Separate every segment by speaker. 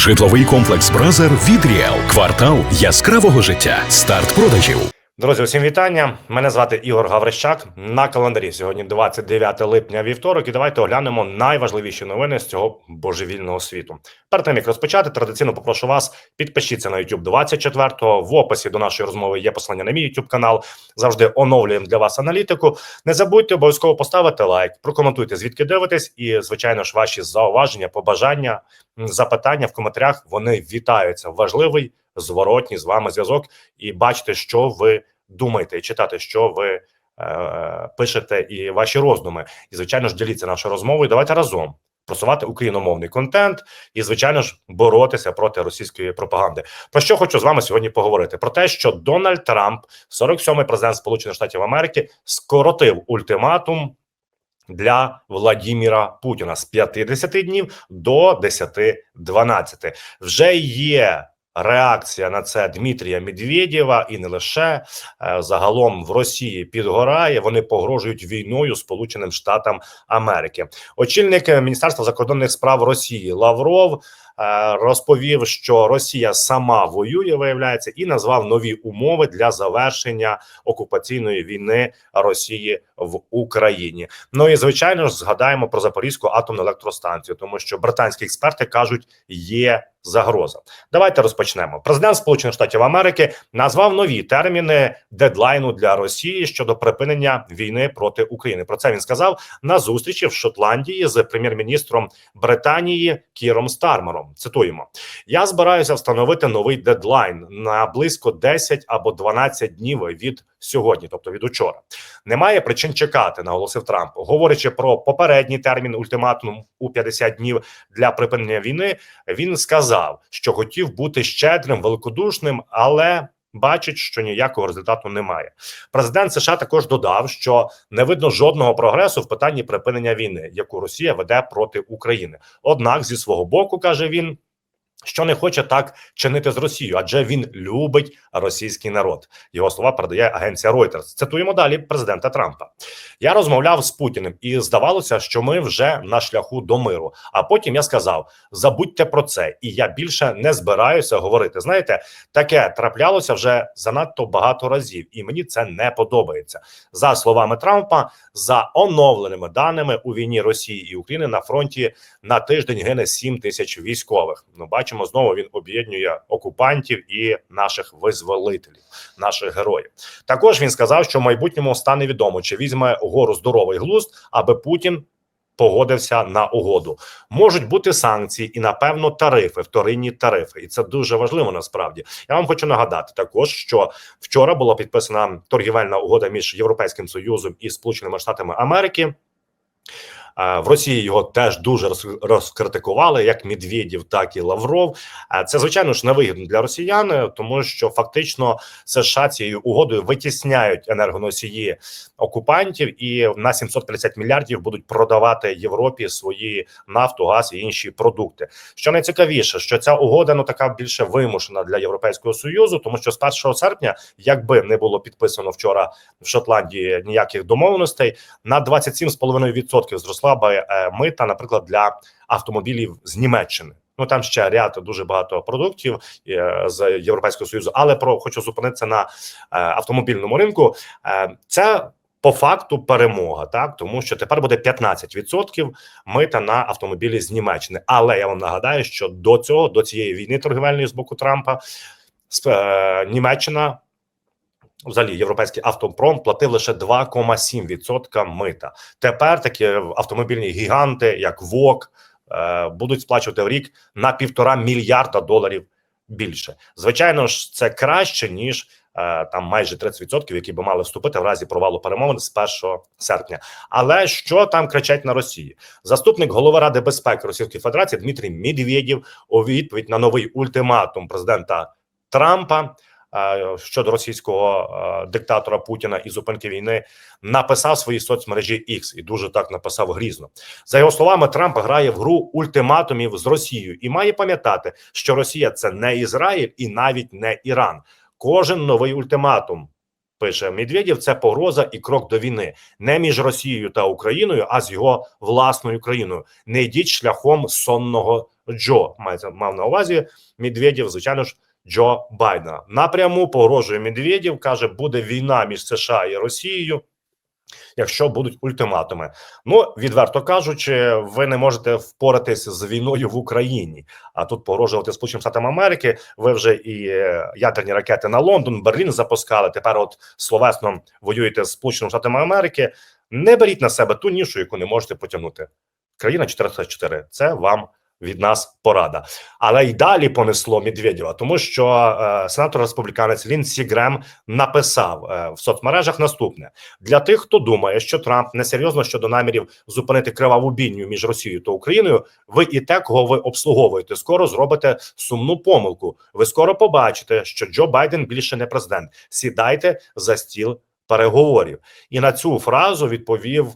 Speaker 1: Житловий комплекс Бразер від Ріел. Квартал яскравого життя. Старт продажів.
Speaker 2: Друзі, усім вітання. Мене звати Ігор Гаврищак. На календарі сьогодні 29 липня вівторок. І давайте оглянемо найважливіші новини з цього божевільного світу. Перед тим як розпочати, традиційно попрошу вас підпишіться на YouTube 24-го. В описі до нашої розмови є посилання на мій YouTube канал. Завжди оновлюємо для вас аналітику. Не забудьте обов'язково поставити лайк, прокоментуйте звідки дивитесь, і звичайно ж ваші зауваження, побажання, запитання в коментарях. Вони вітаються. Важливий зворотній з вами зв'язок, і бачите, що ви думаєте, і читати, що ви е, пишете, і ваші роздуми. І звичайно ж діліться нашою розмовою. Давайте разом просувати україномовний контент і, звичайно ж, боротися проти російської пропаганди. Про що хочу з вами сьогодні поговорити? Про те, що Дональд Трамп, 47-й президент Сполучених Штатів Америки, скоротив ультиматум. Для Владіміра Путіна з 50 днів до 10-12. вже є реакція на це Дмитрія Медведєва і не лише Е, загалом в Росії підгорає. Вони погрожують війною Сполученим Штатам Америки. Очільник е, Міністерства закордонних справ Росії Лавров е, розповів, що Росія сама воює, виявляється, і назвав нові умови для завершення окупаційної війни Росії в Україні. Ну і звичайно ж згадаємо про Запорізьку атомну електростанцію, тому що британські експерти кажуть, є загроза. Давайте розпочнемо. Президент Сполучених Штатів Америки назвав нові терміни дедлайну для Росії щодо припинення війни проти України. Про це він сказав на зустрічі в Шотландії з прем'єр-міністром Британії Кіром Стармером. Цитуємо: я збираюся встановити новий дедлайн на близько 10 або 12 днів від сьогодні, тобто від учора. Немає причин чекати, наголосив Трамп, говорячи про попередній термін ультиматум у 50 днів для припинення війни. Він сказав, що хотів бути щедрим, великодушним, але бачить, що ніякого результату немає. Президент США також додав, що не видно жодного прогресу в питанні припинення війни, яку Росія веде проти України. Однак, зі свого боку, каже він. Що не хоче так чинити з Росією, адже він любить російський народ. Його слова передає агенція Reuters. Цитуємо далі президента Трампа. Я розмовляв з Путіним, і здавалося, що ми вже на шляху до миру. А потім я сказав: забудьте про це, і я більше не збираюся говорити. Знаєте, таке траплялося вже занадто багато разів, і мені це не подобається. За словами Трампа, за оновленими даними у війні Росії і України на фронті на тиждень гине 7 тисяч військових. Ну, бачимо, знову він об'єднує окупантів і наших визволителів, наших героїв. Також він сказав, що в майбутньому стане відомо, чи візьме гору здоровий глузд, аби Путін. Погодився на угоду, можуть бути санкції і напевно тарифи, вторинні тарифи, і це дуже важливо. Насправді я вам хочу нагадати також, що вчора була підписана торгівельна угода між Європейським Союзом і Сполученими Штатами Америки. В Росії його теж дуже роз- розкритикували, як Медведєв, так і Лавров. Це звичайно ж невигідно для росіян, тому що фактично США цією угодою витісняють енергоносії окупантів і на 750 мільярдів будуть продавати Європі свої нафту, газ і інші продукти. Що найцікавіше, що ця угода ну така більше вимушена для Європейського союзу, тому що з 1 серпня, якби не було підписано вчора в Шотландії ніяких домовленостей, на 27,5% зросла би е, мита, наприклад, для автомобілів з Німеччини. Ну там ще ряд дуже багато продуктів е, з Європейського союзу, але про хочу зупинитися на е, автомобільному ринку. Е, це по факту перемога, так тому що тепер буде 15% мита на автомобілі з Німеччини. Але я вам нагадаю, що до цього, до цієї війни торгівельної з боку Трампа, Німеччина. Взагалі, європейський автопром платив лише 2,7% мита. Тепер такі автомобільні гіганти, як ВОК, е, будуть сплачувати в рік на півтора мільярда доларів більше. Звичайно ж, це краще ніж е, там майже 30%, які би мали вступити в разі провалу перемовин з 1 серпня. Але що там кричать на Росії? Заступник голови Ради безпеки Російської Федерації Дмитрій Медведєв у відповідь на новий ультиматум президента Трампа. Е, Щодо російського е, диктатора Путіна і зупинки війни написав в своїй соцмережі X і дуже так написав грізно. За його словами, Трамп грає в гру ультиматумів з Росією і має пам'ятати, що Росія це не Ізраїль і навіть не Іран. Кожен новий ультиматум. Пише Медведєв, це погроза і крок до війни не між Росією та Україною, а з його власною країною. Не йдіть шляхом сонного Джо мав на увазі Медведєв, звичайно ж. Джо Байдена напряму погрожує Медведєв, каже, буде війна між США і Росією, якщо будуть ультиматуми. Ну відверто кажучи, ви не можете впоратись з війною в Україні. А тут погрожувати Сполученим Штатам Америки. Ви вже і е, ядерні ракети на Лондон, Берлін запускали. Тепер, от словесно воюєте з Сполученими Штатами Америки. Не беріть на себе ту нішу, яку не можете потягнути. Країна 404 – це вам від нас порада. Але й далі понесло Медведєва, тому що е, сенатор республіканець Лінсі Грем написав е, в соцмережах наступне для тих, хто думає, що Трамп несерйозно щодо намірів зупинити криваву бійню між Росією та Україною. Ви і те, кого ви обслуговуєте, скоро зробите сумну помилку. Ви скоро побачите, що Джо Байден більше не президент. Сідайте за стіл переговорів. І на цю фразу відповів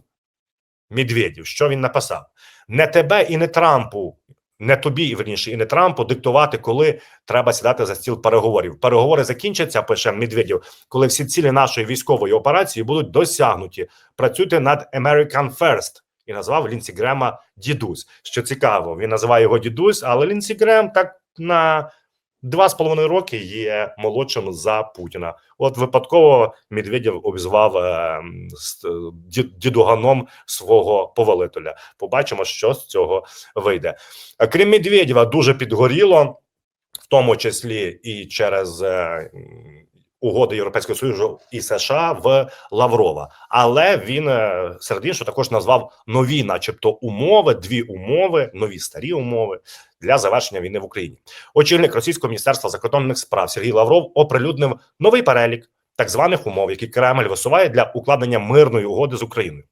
Speaker 2: Медведєв. Що він написав? Не тебе і не Трампу. Не тобі, верніше, і не Трампу диктувати, коли треба сідати за стіл переговорів. Переговори закінчаться, пише Медведєв, коли всі цілі нашої військової операції будуть досягнуті. Працюйте над American First. І назвав Лінсі Грема дідусь. Що цікаво, він називає його дідусь, але Лінсі Грем так на два з половиною роки є молодшим за Путіна. От випадково Медведєв обізвав е, дідуганом свого повелителя. Побачимо, що з цього вийде. Е, Крім Медведєва, дуже підгоріло, в тому числі і через е, угоди Європейського Союзу і США в Лаврова. Але він е, серед іншого також назвав нові, начебто, умови, дві умови, нові старі умови для завершення війни в Україні. Очільник Російського міністерства закордонних справ Сергій Лавров оприлюднив новий перелік так званих умов, які Кремль висуває для укладення мирної угоди з Україною.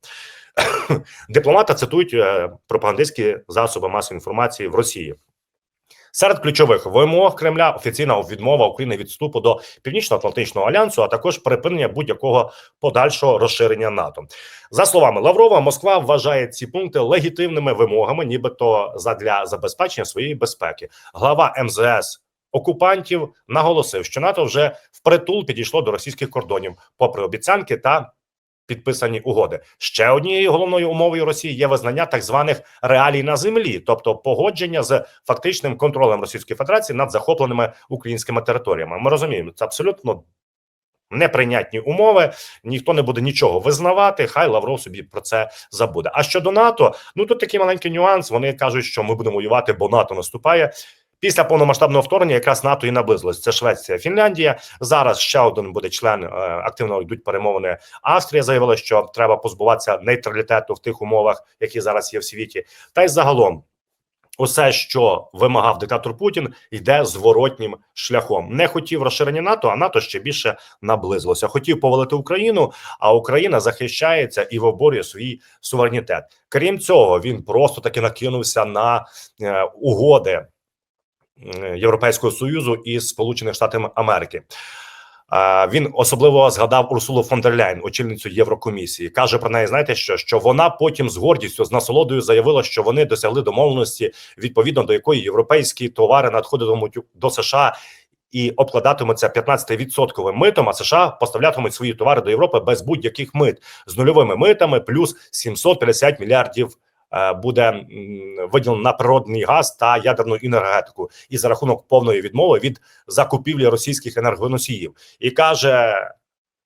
Speaker 2: Дипломата цитують е, пропагандистські засоби масової інформації в Росії. Серед ключових вимог Кремля офіційна відмова України від вступу до Північно-Атлантичного альянсу, а також припинення будь-якого подальшого розширення НАТО. За словами Лаврова, Москва вважає ці пункти легітимними вимогами, нібито задля забезпечення своєї безпеки. Глава МЗС окупантів наголосив, що НАТО вже впритул підійшло до російських кордонів, попри обіцянки та підписані угоди. Ще однією головною умовою Росії є визнання так званих реалій на землі, тобто погодження з фактичним контролем Російської Федерації над захопленими українськими територіями. Ми розуміємо, це абсолютно неприйнятні умови. Ніхто не буде нічого визнавати. Хай Лавров собі про це забуде. А щодо НАТО, ну тут такий маленький нюанс. Вони кажуть, що ми будемо воювати, бо НАТО наступає. Після повномасштабного вторгнення якраз НАТО і наблизилось. Це Швеція, Фінляндія. Зараз ще один буде член. е, Активно йдуть перемовини. Австрія заявила, що треба позбуватися нейтралітету в тих умовах, які зараз є в світі. Та й загалом, усе, що вимагав диктатор Путін, йде зворотнім шляхом. Не хотів розширення НАТО, а НАТО ще більше наблизилося. Хотів повалити Україну, а Україна захищається і виборює свій суверенітет. Крім цього, він просто таки накинувся на е, угоди. Е, Європейського союзу і Сполучених Штатів Америки. Він особливо згадав Урсулу фон дер Ляйн, очільницю Єврокомісії. каже про неї: знаєте, що що вона потім з гордістю з насолодою заявила, що вони досягли домовленості, відповідно до якої європейські товари надходитимуть до США. І обкладатимуться 15% митом, а США поставлятимуть свої товари до Європи без будь-яких мит з нульовими митами, плюс 750 мільярдів буде м, виділено на природний газ та ядерну енергетику, і за рахунок повної відмови від закупівлі російських енергоносіїв, і каже.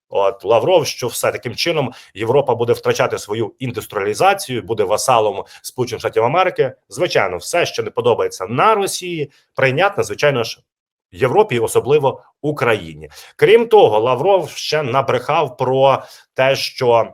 Speaker 2: От Лавров, що все таким чином Європа буде втрачати свою індустріалізацію, буде васалом Сполучених Штатів Америки. Звичайно, все, що не подобається на Росії, прийнятне, звичайно ж, Європі, особливо Україні. Крім того, Лавров ще набрехав про те, що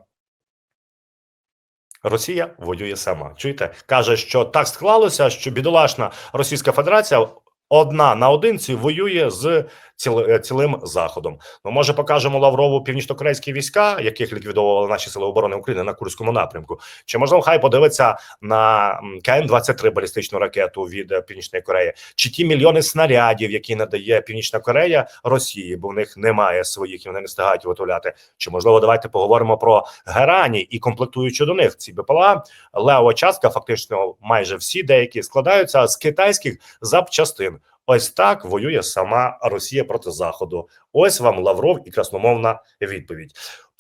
Speaker 2: Росія воює сама. Чуєте, каже, що так склалося, що бідолашна Російська Федерація одна на одинці воює з ціл- е, цілим заходом. Ну, може, покажемо Лаврову північно-корейські війська, яких ліквідовували наші сили оборони України на Курському напрямку. Чи можливо, хай подивиться на КН 23 балістичну ракету від е, Північної Кореї, чи ті мільйони снарядів, які надає Північна Корея Росії, бо в них немає своїх і вони не встигають виготовляти. Чи можливо, давайте поговоримо про герані і комплектуючи до них ці БПЛА. Леова частка, фактично, майже всі деякі складаються з китайських запчастин. Ось так воює сама Росія проти заходу. Ось вам Лавров і красномовна відповідь.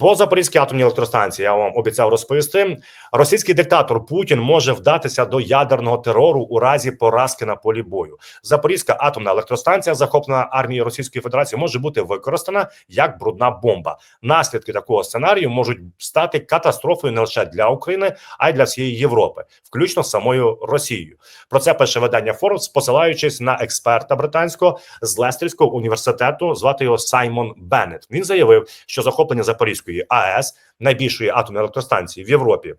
Speaker 2: Про Запорізькі атомні електростанції я вам обіцяв розповісти. Російський диктатор Путін може вдатися до ядерного терору у разі поразки на полі бою. Запорізька атомна електростанція, захоплена армією Російської Федерації, може бути використана як брудна бомба. Наслідки такого сценарію можуть стати катастрофою не лише для України, а й для всієї Європи, включно з самою Росією. Про це пише видання Forbes, посилаючись на експерта британського з Лестерського університету, звати його Саймон Беннет. Він заявив, що захоплення Запорізької АЕС, найбільшої атомної електростанції в Європі.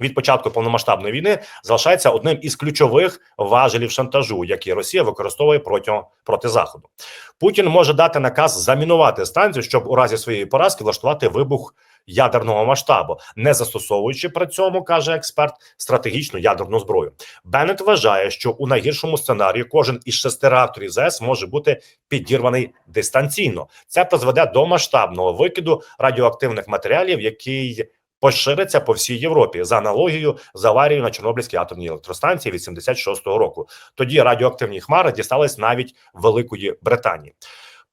Speaker 2: Від початку повномасштабної війни залишається одним із ключових важелів шантажу, які Росія використовує проти, проти заходу. Путін може дати наказ замінувати станцію, щоб у разі своєї поразки влаштувати вибух ядерного масштабу, не застосовуючи при цьому, каже експерт, стратегічну ядерну зброю. Беннет вважає, що у найгіршому сценарії кожен із шести реакторів ЗС може бути підірваний дистанційно. Це призведе до масштабного викиду радіоактивних матеріалів, який пошириться по всій Європі за аналогією з аварією на Чорнобильській атомній електростанції від 76-го року. Тоді радіоактивні хмари дістались навіть Великої Британії.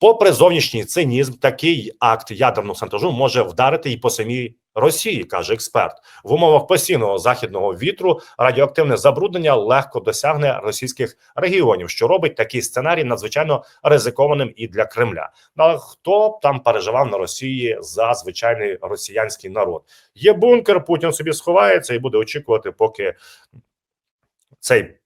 Speaker 2: Попри зовнішній цинізм, такий акт ядерного шантажу може вдарити і по самій Росії, каже експерт. В умовах постійного західного вітру радіоактивне забруднення легко досягне російських регіонів, що робить такий сценарій надзвичайно ризикованим і для Кремля. Ну, але хто б там переживав на Росії за звичайний росіянський народ? Є бункер, Путін собі сховається і буде очікувати, поки цей.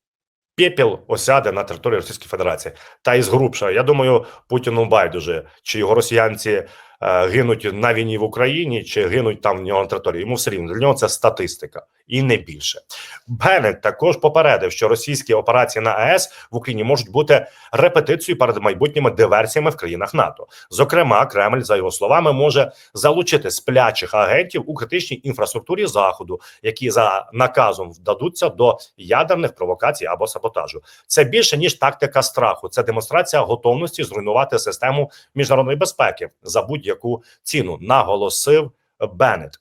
Speaker 2: Пепіл осяде на території Російської Федерації та і згрубша. Я думаю, Путіну байдуже, чи його росіянці гинуть на війні в Україні, чи гинуть там в нього на території. Йому все рівно для нього це статистика і не більше. Беннет також попередив, що російські операції на АЕС в Україні можуть бути репетицією перед майбутніми диверсіями в країнах НАТО. Зокрема, Кремль, за його словами, може залучити сплячих агентів у критичній інфраструктурі заходу, які за наказом вдадуться до ядерних провокацій або саботажу. Це більше ніж тактика страху. Це демонстрація готовності зруйнувати систему міжнародної безпеки за будь-яку ціну, наголосив Беннет.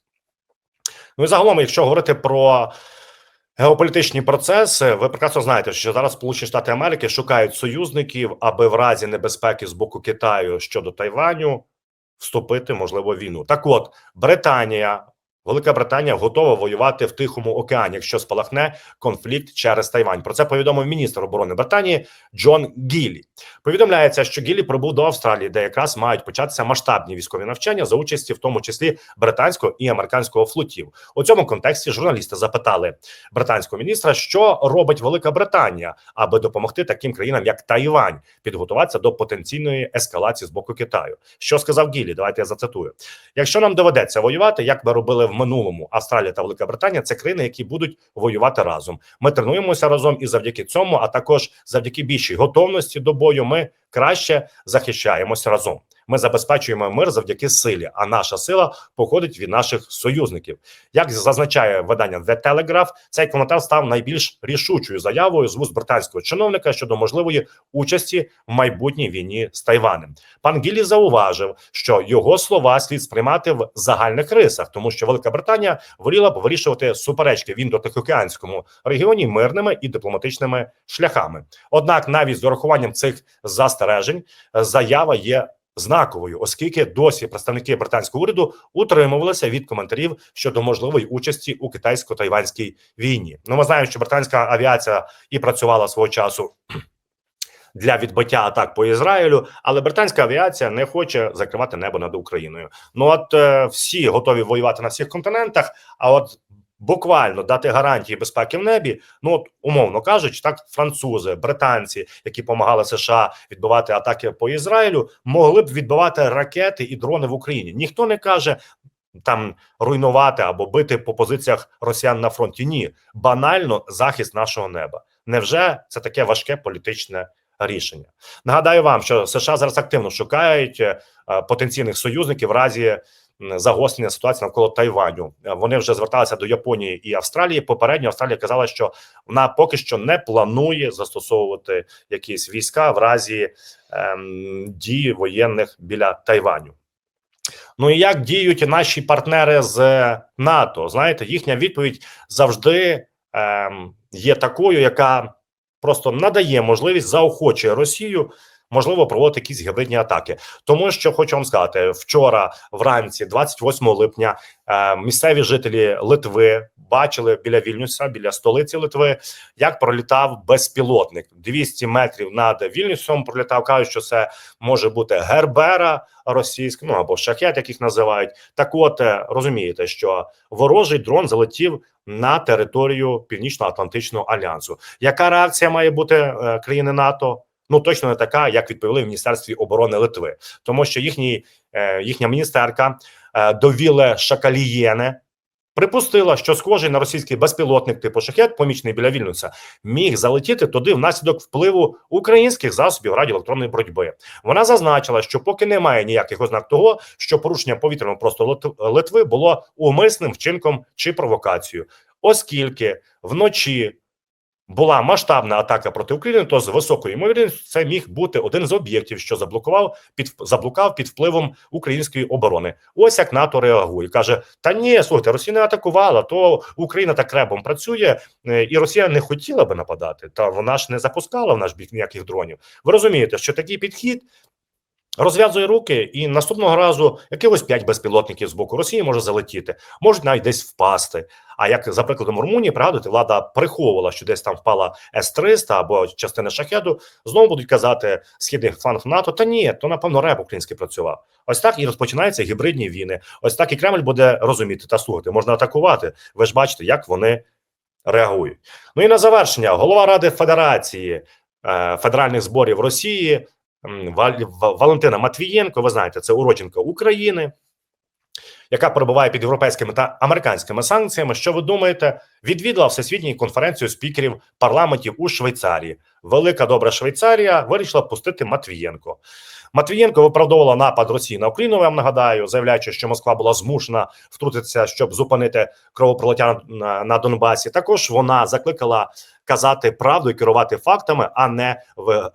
Speaker 2: Ну і загалом, якщо говорити про геополітичні процеси, ви прекрасно знаєте, що зараз Сполучені Штати Америки шукають союзників, аби в разі небезпеки з боку Китаю щодо Тайваню вступити можливо війну. Так, от Британія. Велика Британія готова воювати в Тихому океані, якщо спалахне конфлікт через Тайвань. Про це повідомив міністр оборони Британії Джон Гіллі. Повідомляється, що Гіллі прибув до Австралії, де якраз мають початися масштабні військові навчання за участі, в тому числі британського і американського флотів. У цьому контексті журналісти запитали британського міністра, що робить Велика Британія, аби допомогти таким країнам, як Тайвань, підготуватися до потенційної ескалації з боку Китаю. Що сказав Гіллі? Давайте я зацитую: якщо нам доведеться воювати, як ми робили в минулому, Австралія та Велика Британія це країни, які будуть воювати разом. Ми тренуємося разом, і завдяки цьому, а також завдяки більшій готовності до бою, ми краще захищаємось разом. Ми забезпечуємо мир завдяки силі, а наша сила походить від наших союзників. Як зазначає видання The Telegraph, цей коментар став найбільш рішучою заявою з вуст британського чиновника щодо можливої участі в майбутній війні з Тайванем. Пан Гіллі зауважив, що його слова слід сприймати в загальних рисах, тому що Велика Британія воліла б вирішувати суперечки в індотихоокеанському регіоні мирними і дипломатичними шляхами. Однак, навіть з урахуванням цих застережень, заява є знаковою, оскільки досі представники британського уряду утримувалися від коментарів щодо можливої участі у китайсько-тайванській війні. Ну, ми знаємо, що британська авіація і працювала свого часу. Для відбиття атак по Ізраїлю, але британська авіація не хоче закривати небо над Україною. Ну от е, всі готові воювати на всіх континентах. А от буквально дати гарантії безпеки в небі. Ну от умовно кажучи, так французи, британці, які допомагали США відбивати атаки по Ізраїлю, могли б відбивати ракети і дрони в Україні. Ніхто не каже. Там руйнувати або бити по позиціях росіян на фронті. Ні, банально захист нашого неба. Невже це таке важке політичне рішення? Нагадаю вам, що США зараз активно шукають е, потенційних союзників в разі загострення ситуації навколо Тайваню. Вони вже зверталися до Японії і Австралії. Попередньо Австралія казала, що вона поки що не планує застосовувати якісь війська в разі ем, дії воєнних біля Тайваню. Ну і як діють наші партнери з НАТО? Знаєте, їхня відповідь завжди ем, є такою, яка просто надає можливість заохочує Росію можливо проводити якісь гібридні атаки. Тому що хочу вам сказати, вчора вранці, 28 липня, е, місцеві жителі Литви бачили біля Вільнюса, біля столиці Литви, як пролітав безпілотник. 200 метрів над Вільнюсом пролітав. кажуть, що це може бути Гербера російська, ну або шахет, яких називають. Так, от е, розумієте, що ворожий дрон залетів на територію Північно-Атлантичного альянсу. Яка реакція має бути е, країни НАТО? Ну точно не така, як відповіли в міністерстві оборони Литви, тому що їхній е, їхня міністерка е, довіле Шакалієне припустила, що схожий на російський безпілотник типу шахет, помічний біля Вільнюса, міг залетіти туди внаслідок впливу українських засобів радіоелектронної боротьби. Вона зазначила, що поки немає ніяких ознак того, що порушення повітряного простору Лит- Литви було умисним вчинком чи провокацією, оскільки вночі була масштабна атака проти України, то з високою ймовірністю це міг бути один з об'єктів, що заблокував під заблукав під впливом української оборони. Ось як НАТО реагує. каже: Та ні, слухайте, Росія не атакувала, то Україна так ребом працює, е, і Росія не хотіла би нападати. Та вона ж не запускала в наш бік ніяких дронів. Ви розумієте, що такий підхід. Розв'язує руки, і наступного разу якихось п'ять безпілотників з боку Росії може залетіти, можуть навіть десь впасти. А як за прикладом Румунії, пригадуєте, влада приховувала, що десь там впала С-300 або частина шахеду. Знову будуть казати східний фланг НАТО. Та ні, то напевно реп український працював. Ось так і розпочинаються гібридні війни. Ось так і Кремль буде розуміти та слухати. Можна атакувати. Ви ж бачите, як вони реагують. Ну і на завершення, голова Ради Федерації е, федеральних зборів Росії Валентина Матвієнко. Ви знаєте, це уродженка України, яка перебуває під європейськими та американськими санкціями. Що ви думаєте? Відвідала всесвітню конференцію спікерів парламентів у Швейцарії. Велика добра Швейцарія вирішила пустити Матвієнко. Матвієнко виправдовувала напад Росії на Україну. Я вам нагадаю, заявляючи, що Москва була змушена втрутитися, щоб зупинити кровопролиття на, Донбасі. Також вона закликала казати правду і керувати фактами, а не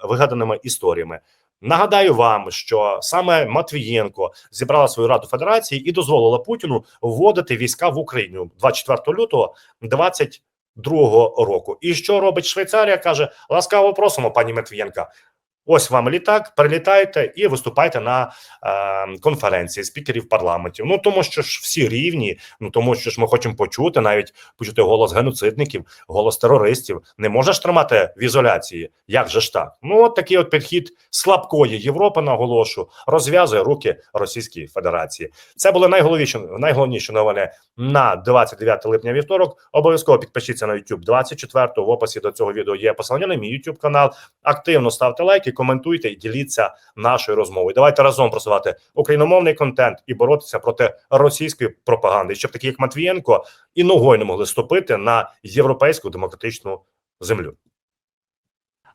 Speaker 2: вигаданими історіями. Нагадаю вам, що саме Матвієнко зібрала свою раду федерації і дозволила Путіну вводити війська в Україну 24 лютого 22 року. І що робить Швейцарія? каже: ласкаво просимо, пані Матвієнка. Ось вам літак, прилітайте і виступайте на е, конференції спікерів парламентів. Ну тому що ж всі рівні, ну тому що ж ми хочемо почути, навіть почути голос геноцидників, голос терористів. Не можеш тримати в ізоляції. Як же ж так? Ну от такий от підхід слабкої Європи, наголошу, розв'язує руки Російській Федерації. Це були найголовніші найголовніші новини на 29 липня вівторок. Обов'язково підпишіться на YouTube 24 В описі до цього відео є посилання на мій YouTube канал. Активно ставте лайки, коментуйте і діліться нашою розмовою. Давайте разом просувати україномовний контент і боротися проти російської пропаганди, щоб такі як Матвієнко і ногою не могли ступити на європейську демократичну землю.